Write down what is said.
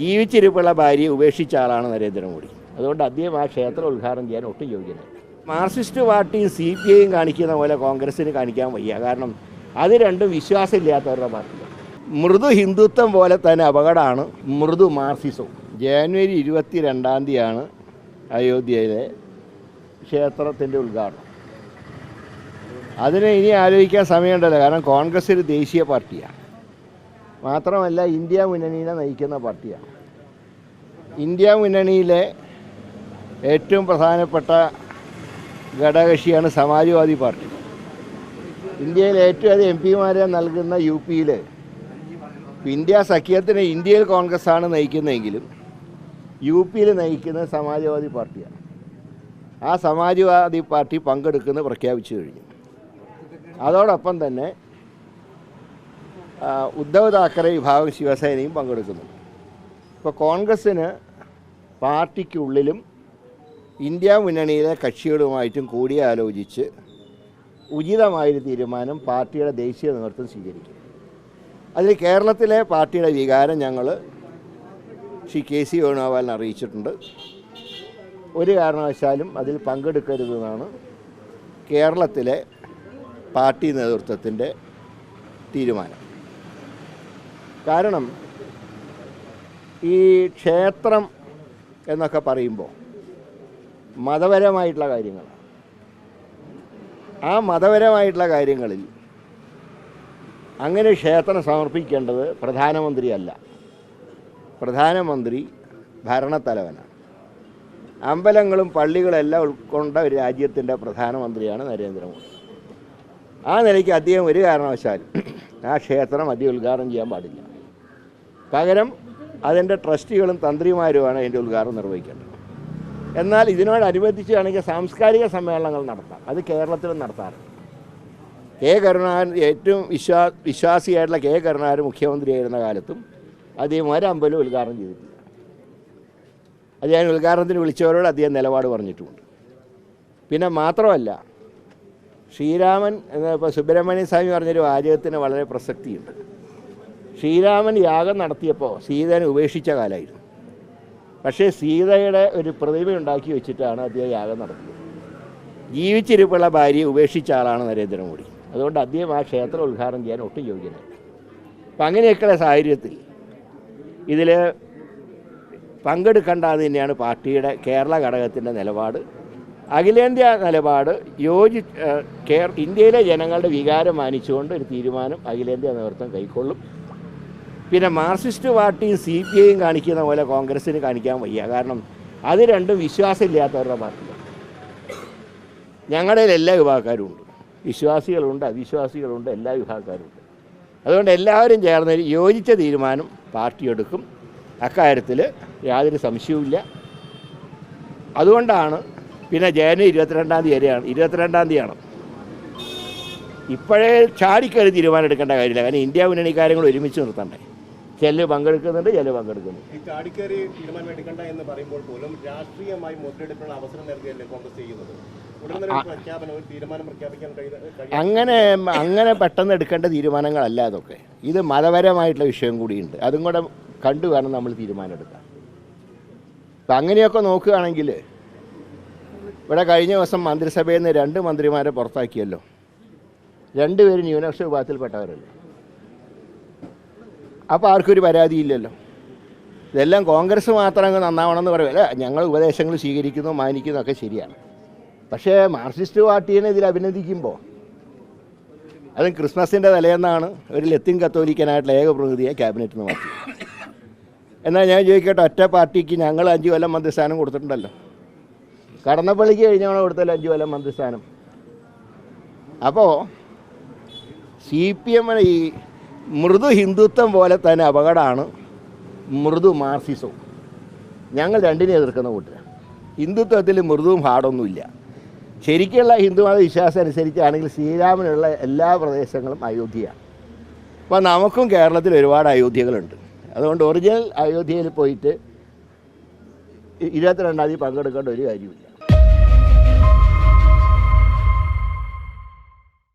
ജീവിച്ചിരിപ്പുള്ള ഭാര്യയെ ഉപേക്ഷിച്ച ആളാണ് നരേന്ദ്രമോദി. അതുകൊണ്ട് അദ്ദേഹം ആ ക്ഷേത്രം ഉദ്ഘാടനം ചെയ്യാൻ ഒട്ടും യോഗ്യനായി. മാർക്സിസ്റ്റ് പാർട്ടിയും സി പി ഐയും കാണിക്കുന്ന പോലെ കോൺഗ്രസ്സിന് കാണിക്കാൻ വയ്യ. കാരണം അത് രണ്ടും വിശ്വാസമില്ലാത്തവരുടെ പാർട്ടിയാണ് മൃദു ഹിന്ദുത്വം പോലെ തന്നെ അപകടമാണ് മൃദു മാർസിസവും ജാനുവരി ഇരുപത്തി രണ്ടാം തീയതിയാണ് അയോധ്യയിലെ ക്ഷേത്രത്തിന്റെ ഉദ്ഘാടനം. അതിനെ ഇനി ആലോചിക്കാൻ സമയമുണ്ടല്ലോ. കാരണം കോൺഗ്രസ് ഒരു ദേശീയ പാർട്ടിയാണ് മാത്രമല്ല ഇന്ത്യ മുന്നണിയെ നയിക്കുന്ന പാർട്ടിയാണ്. ഇന്ത്യ മുന്നണിയിലെ ഏറ്റവും പ്രധാനപ്പെട്ട ഘടകകക്ഷിയാണ് സമാജ്വാദി പാർട്ടി. ഇന്ത്യയിൽ ഏറ്റവും അധികം എം പിമാരെ നൽകുന്ന യു പിയിൽ ഇന്ത്യ സഖ്യത്തിന് ഇന്ത്യയിൽ കോൺഗ്രസ്സാണ് നയിക്കുന്നതെങ്കിലും യു പിയിൽ നയിക്കുന്നത് സമാജ്വാദി പാർട്ടിയാണ്. ആ സമാജ്വാദി പാർട്ടി പങ്കെടുക്കുന്നത് പ്രഖ്യാപിച്ചു കഴിഞ്ഞു. അതോടൊപ്പം തന്നെ ഉദ്ധവ് താക്കറെ വിഭാഗം ശിവസേനയും പങ്കെടുക്കുന്നു. ഇപ്പോൾ കോൺഗ്രസ്സിന് പാർട്ടിക്കുള്ളിലും ഇന്ത്യ മുന്നണിയിലെ കക്ഷികളുമായിട്ടും കൂടിയാലോചിച്ച് ഉചിതമായൊരു തീരുമാനം പാർട്ടിയുടെ ദേശീയ നേതൃത്വം സ്വീകരിക്കും. അതിൽ കേരളത്തിലെ പാർട്ടിയുടെ വികാരം ഞങ്ങൾ ശ്രീ കെ സി വേണുഗോപാലിനെ അറിയിച്ചിട്ടുണ്ട്. ഒരു കാരണവശാലും അതിൽ പങ്കെടുക്കരുതെന്നാണ് കേരളത്തിലെ പാർട്ടി നേതൃത്വത്തിന്റെ തീരുമാനം. കാരണം ഈ ക്ഷേത്രം എന്നൊക്കെ പറയുമ്പോൾ മതപരമായിട്ടുള്ള കാര്യങ്ങൾ. ആ മതപരമായിട്ടുള്ള കാര്യങ്ങളിൽ അങ്ങനെ ക്ഷേത്രം സമർപ്പിക്കേണ്ടത് പ്രധാനമന്ത്രിയല്ല. പ്രധാനമന്ത്രി ഭരണത്തലവനാണ്. അമ്പലങ്ങളും പള്ളികളെല്ലാം ഉൾക്കൊണ്ട ഒരു രാജ്യത്തിന്റെ പ്രധാനമന്ത്രിയാണ് നരേന്ദ്രമോദി. ആ നിലയ്ക്ക് അദ്ദേഹം ഒരു കാരണവശാലും ആ ക്ഷേത്രം അധികം ഉദ്ഘാടനം ചെയ്യാൻ പാടില്ല. പകരം അതിന്റെ ട്രസ്റ്റികളും തന്ത്രിമാരുമാണ് അതിന്റെ ഉദ്ഘാടനം നിർവഹിക്കേണ്ടത്. എന്നാൽ ഇതിനോടനുബന്ധിച്ച് വേണമെങ്കിൽ സാംസ്കാരിക സമ്മേളനങ്ങൾ നടത്താം. അത് കേരളത്തിലും നടത്താറുണ്ട് കെ കരുണാകരൻ ഏറ്റവും വിശ്വാ വിശ്വാസിയായിട്ടുള്ള കെ കരുണാകരൻ മുഖ്യമന്ത്രിയായിരുന്ന കാലത്തും അദ്ദേഹം ഒരമ്പലം ഉദ്ഘാടനം ചെയ്തിട്ടില്ല. അദ്ദേഹം ഉദ്ഘാടനത്തിന് വിളിച്ചവരോട് അദ്ദേഹം നിലപാട് പറഞ്ഞിട്ടുമുണ്ട് പിന്നെ മാത്രമല്ല ശ്രീരാമൻ ഇപ്പോൾ സുബ്രഹ്മണ്യ സ്വാമി പറഞ്ഞൊരു വാചകത്തിന് വളരെ പ്രസക്തിയുണ്ട്. ശ്രീരാമൻ യാഗം നടത്തിയപ്പോൾ സീതനെ ഉപേക്ഷിച്ച കാലമായിരുന്നു. പക്ഷേ സീതയുടെ ഒരു പ്രതിമ ഉണ്ടാക്കി വെച്ചിട്ടാണ് അദ്ദേഹം യാഗം നടത്തിയത്. ജീവിച്ചിരിപ്പുള്ള ഭാര്യയെ ഉപേക്ഷിച്ച ആളാണ് നരേന്ദ്രമോദി. അതുകൊണ്ട് അദ്ദേഹം ആ ക്ഷേത്രം ഉദ്ഘാടനം ചെയ്യാൻ ഒട്ടും യോഗ്യത അപ്പം അങ്ങനെയൊക്കെയുള്ള സാഹചര്യത്തിൽ ഇതിൽ പങ്കെടുക്കേണ്ട തന്നെയാണ് പാർട്ടിയുടെ കേരള ഘടകത്തിന്റെ നിലപാട്. അഖിലേന്ത്യാ നിലപാട് യോജി ഇന്ത്യയിലെ ജനങ്ങളുടെ വികാരം മാനിച്ചുകൊണ്ട് ഒരു തീരുമാനം അഖിലേന്ത്യാ നേതൃത്വം കൈക്കൊള്ളും. പിന്നെ മാർക്സിസ്റ്റ് പാർട്ടിയും സി പി ഐയും കാണിക്കുന്ന പോലെ കോൺഗ്രസ്സിന് കാണിക്കാൻ വയ്യ. കാരണം അത് രണ്ടും വിശ്വാസമില്ലാത്തവരുടെ പാർട്ടിയാണ് ഞങ്ങളുടെ എല്ലാ വിഭാഗക്കാരും ഉണ്ട്. വിശ്വാസികളുണ്ട് അവിശ്വാസികളുണ്ട് എല്ലാ വിഭാഗക്കാരും ഉണ്ട്. അതുകൊണ്ട് എല്ലാവരും ചേർന്ന് യോജിച്ച തീരുമാനം പാർട്ടി എടുക്കും. അക്കാര്യത്തിൽ യാതൊരു സംശയവുമില്ല. അതുകൊണ്ടാണ് പിന്നെ ജനുവരി ഇരുപത്തിരണ്ടാം തീയതി വരെയാണ്. ഇരുപത്തിരണ്ടാം തീയതിയാണ്. ഇപ്പോഴേ ചാടിക്കയറി തീരുമാനം എടുക്കേണ്ട കാര്യമില്ല. കാരണം ഇന്ത്യ മുന്നണി കാര്യങ്ങൾ ഒരുമിച്ച് നിർത്തണ്ടേ. ചില പങ്കെടുക്കുന്നുണ്ട് ചില പങ്കെടുക്കുന്നുണ്ട്. ഈ ചാടിക്കേറി തീരുമാനം എടുക്കണ്ട എന്ന് പറയുമ്പോൾ പോലും രാഷ്ട്രീയമായി അവസരം നൽകുകയല്ലേ കോൺഗ്രസ് ചെയ്യുന്നത്? അങ്ങനെ അങ്ങനെ പെട്ടെന്ന് എടുക്കേണ്ട തീരുമാനങ്ങളല്ല അതൊക്കെ. ഇത് മതപരമായിട്ടുള്ള വിഷയം കൂടിയുണ്ട്. അതും കൂടെ കണ്ടു വേണം നമ്മൾ തീരുമാനം എടുക്കാം അപ്പം അങ്ങനെയൊക്കെ നോക്കുകയാണെങ്കിൽ ഇവിടെ കഴിഞ്ഞ ദിവസം മന്ത്രിസഭയിൽ നിന്ന് രണ്ട് മന്ത്രിമാരെ പുറത്താക്കിയല്ലോ. രണ്ടുപേരും ന്യൂനപക്ഷ വിഭാഗത്തിൽപ്പെട്ടവരല്ലേ? അപ്പോൾ ആർക്കും ഒരു പരാതിയില്ലല്ലോ. ഇതെല്ലാം കോൺഗ്രസ് മാത്രം അങ്ങ് നന്നാവണമെന്ന് പറയുമല്ല ഞങ്ങൾ ഉപദേശങ്ങൾ സ്വീകരിക്കുന്നു മാനിക്കുന്നു ഒക്കെ ശരിയാണ്. പക്ഷേ മാർക്സിസ്റ്റ് പാർട്ടീനെ ഇതിൽ അഭിനന്ദിക്കുമ്പോൾ അതും ക്രിസ്മസിന്റെ തലേന്നാണ് ഒരു ലത്തിൻ കത്തോലിക്കനായിട്ടുള്ള ഏക പ്രതിനിധിയെ ക്യാബിനറ്റിൽ നിന്ന് മാറ്റി. എന്നാൽ ഞാൻ ചോദിക്കട്ടെ ഒറ്റ പാർട്ടിക്ക് ഞങ്ങൾ അഞ്ച് കൊല്ലം മന്ത്രിസ്ഥാനം കൊടുത്തിട്ടുണ്ടല്ലോ. കടന്നപ്പള്ളിക്ക് കഴിഞ്ഞാണ് കൊടുത്തല്ലോ അഞ്ച് കൊല്ലം മന്ത്രിസ്ഥാനം? അപ്പോൾ സി പി എമ്മിന് ഈ മൃദു ഹിന്ദുത്വം പോലെ തന്നെ അപകടമാണ് മൃദു മാർസിസവും. ഞങ്ങൾ രണ്ടിനെ എതിർക്കുന്ന കൂട്ടരാണ് ഹിന്ദുത്വത്തിൽ മൃദുവും ഹാർഡൊന്നുമില്ല ശരിക്കുള്ള ഹിന്ദുമത വിശ്വാസം അനുസരിച്ചാണെങ്കിൽ ശ്രീരാമനുള്ള എല്ലാ പ്രദേശങ്ങളും അയോധ്യയാണ്. അപ്പോൾ നമുക്കും കേരളത്തിൽ ഒരുപാട് അയോധ്യകളുണ്ട്. അതുകൊണ്ട് ഒറിജിനൽ അയോധ്യയിൽ പോയിട്ട് ഇരുപത്തിരണ്ടാം തീയതി പങ്കെടുക്കേണ്ട ഒരു കാര്യമില്ല